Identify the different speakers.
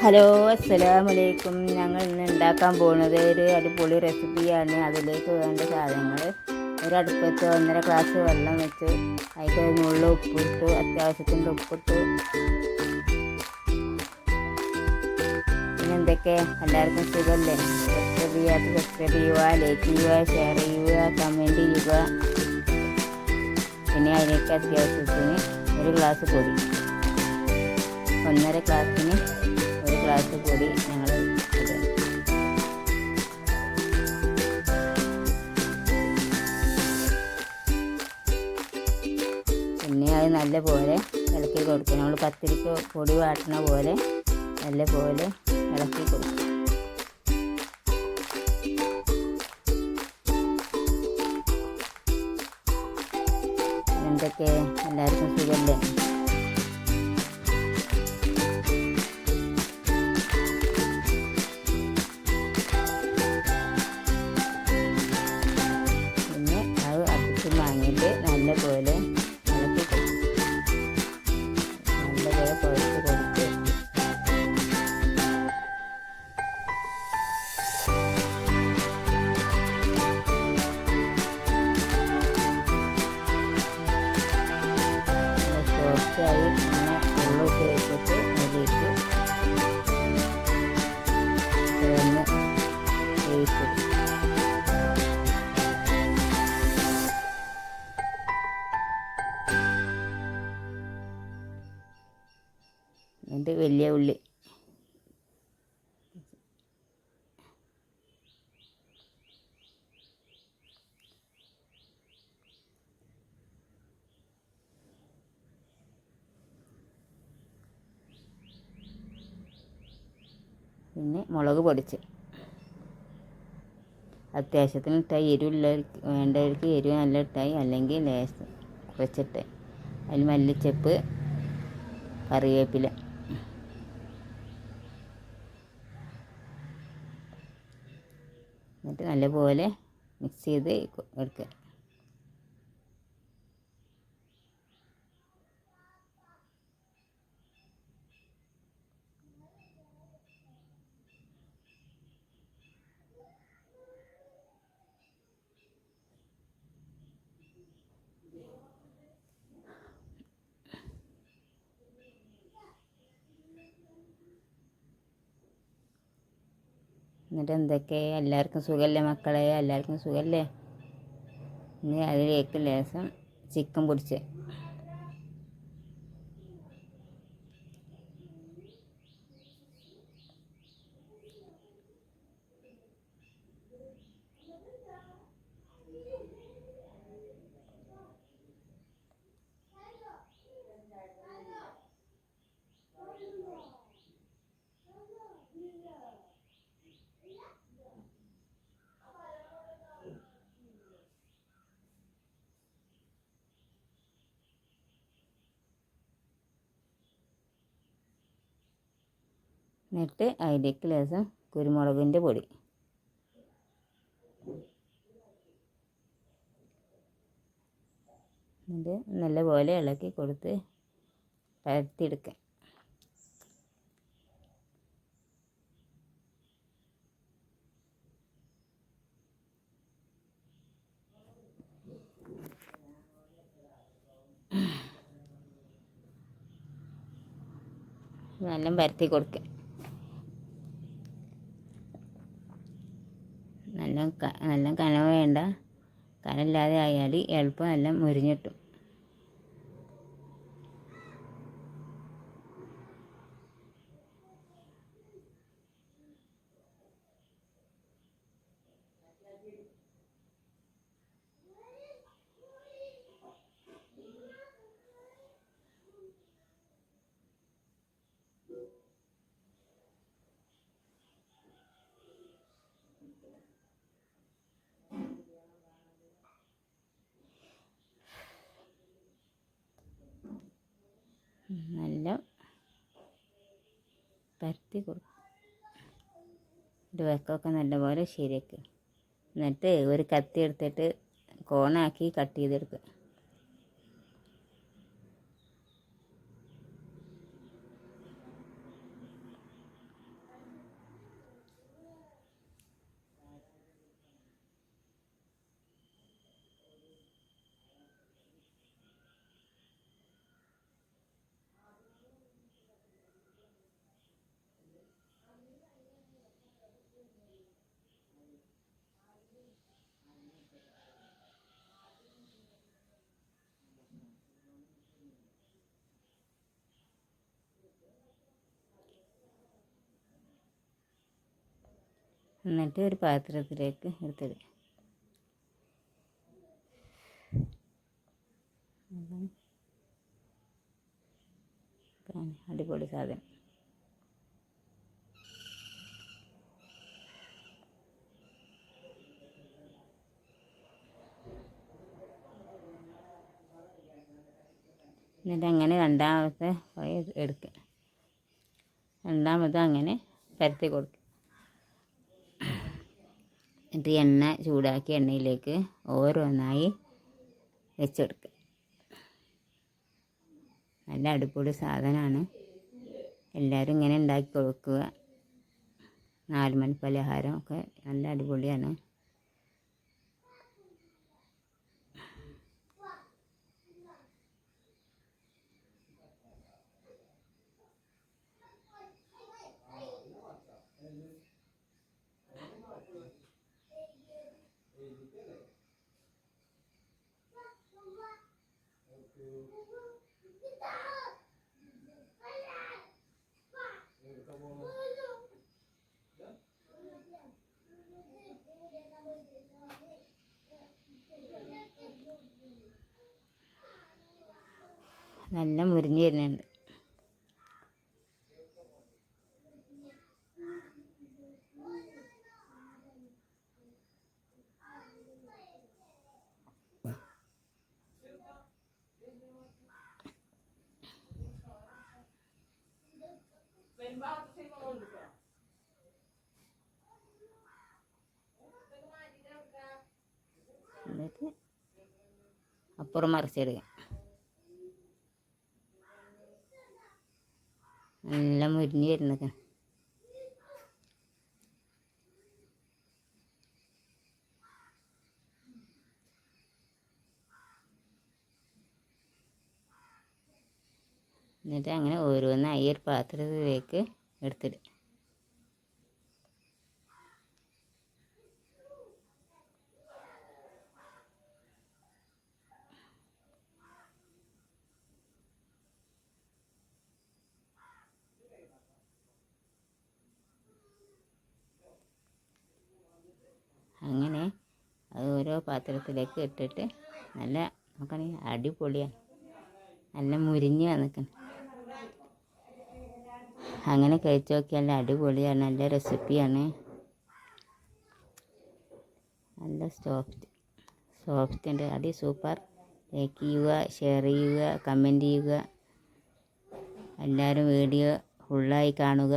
Speaker 1: Hello അസ്സലാമലൈക്കും ഞങ്ങൾ ഇന്ന് ഉണ്ടാക്കാൻ പോകുന്നത് ഒരു അടിപൊളി റെസിപ്പിയാണ്. അതിലേക്ക് വേണ്ട സാധനങ്ങൾ. ഒരു അടുപ്പത്ത് ഒന്നര ഗ്ലാസ് വെള്ളം വെച്ച് അതിൽ മുള്ള ഉപ്പിട്ടു അത്യാവശ്യത്തിന്റെ ഉപ്പിട്ടു. പിന്നെ എന്തൊക്കെ? എല്ലാവർക്കും സുഖമല്ലേ? സബ്സ്ക്രൈബ് ചെയ്യാത്ത സബ്സ്ക്രൈബ് ചെയ്യുക ലൈക്ക് ചെയ്യുക ഷെയർ ചെയ്യുക കമന്റ് ചെയ്യുക. പിന്നെ അതിലേക്ക് അത്യാവശ്യത്തിന് ഒരു ഗ്ലാസ് പൊടി. ഒന്നര ഗ്ലാസ്സിന് ഗ്ലാസ് പൊടി ഞങ്ങൾ പിന്നെ അത് നല്ല പോലെ ഇളക്കി കൊടുക്കും നമ്മൾ പത്തിരിക്ക് പൊടി വാട്ടണ പോലെ നല്ല പോലെ ഇളക്കി കൊടുക്കും. എന്തൊക്കെ? എല്ലാവർക്കും സുഖമല്ലേ? എന്നിട്ട് വലിയ ഉള്ളി. പിന്നെ മുളക് പൊടിച്ച്. അത്യാവശ്യത്തിന് ഇട്ടായി എരിവുള്ളവർക്ക് വേണ്ടവർക്ക് എരിവ് നല്ല ഇട്ടായി അല്ലെങ്കിൽ ലേശം കുറച്ചിട്ട്. അതിൽ മല്ലിച്ചപ്പ് കറിവേപ്പില എന്നിട്ട് നല്ലപോലെ മിക്സ് ചെയ്ത് എടുക്കുക. എന്നിട്ട് എന്തൊക്കെ? എല്ലാവർക്കും സുഖമല്ലേ മക്കളെ? എല്ലാവർക്കും സുഖമല്ലേ ഇനി അതിലേക്ക് ലേശം ചിക്കൻ പൊടിച്ച്. എന്നിട്ട് അതിലേക്ക് ലേശം കുരുമുളകിന്റെ പൊടി. എന്നിട്ട് നല്ലപോലെ ഇളക്കി കൊടുത്ത് പരത്തിയെടുക്കുക. നല്ല പരത്തി കൊടുക്കുക. നല്ല നല്ല കനം വേണ്ട. കനമില്ലാതെ ആയാൽ എളുപ്പം നല്ല മുരിഞ്ഞിട്ടും. നല്ല പരത്തി കൊടുക്കും. ഒരു നല്ലപോലെ ശരിയാക്കുക എന്നിട്ട് ഒരു കത്തി എടുത്തിട്ട് കോണാക്കി കട്ട് ചെയ്തെടുക്കുക. എന്നിട്ട് ഒരു പാത്രത്തിലേക്ക് എടുത്തിടുക. അടിപൊളി സാധനം. എന്നിട്ട് അങ്ങനെ രണ്ടാമത്തെ എടുക്കുക. രണ്ടാമത് അങ്ങനെ പരത്തി കൊടുക്കുക. എന്നിട്ട് എണ്ണ ചൂടാക്കി എണ്ണയിലേക്ക് ഓരോന്നായി വെച്ചെടുക്കുക. നല്ല അടിപൊളി സാധനമാണ്. എല്ലാവരും ഇങ്ങനെ ഉണ്ടാക്കി കൊടുക്കുക. നാല് മണി പലഹാരം ഒക്കെ നല്ല അടിപൊളിയാണ്. നല്ല മുരിഞ്ഞ് വരുന്നുണ്ട്. എന്നിട്ട് അപ്പുറം മറിച്ചിടുക. നല്ല മുരിഞ്ഞ് വരുന്നൊക്കെ എന്നിട്ട് അങ്ങനെ ഓരോന്നായി ഒരു പാത്രത്തിലേക്ക് എടുത്തിടും. അങ്ങനെ അത് ഓരോ പാത്രത്തിലേക്ക് ഇട്ടിട്ട് നല്ല നോക്കണേ അടിപൊളിയാണ്. നല്ല മുരിഞ്ഞ് വന്നിക്കണം. അങ്ങനെ കഴിച്ച് നോക്കിയാൽ അടിപൊളിയാണ് നല്ല റെസിപ്പിയാണ് നല്ല സോഫ്റ്റ് സോഫ്റ്റ് ഉണ്ട്. അടി സൂപ്പർ ലൈക്ക് ചെയ്യുക ഷെയർ ചെയ്യുക കമന്റ് ചെയ്യുക. എല്ലാവരും വീഡിയോ ഫുള്ളായി കാണുക.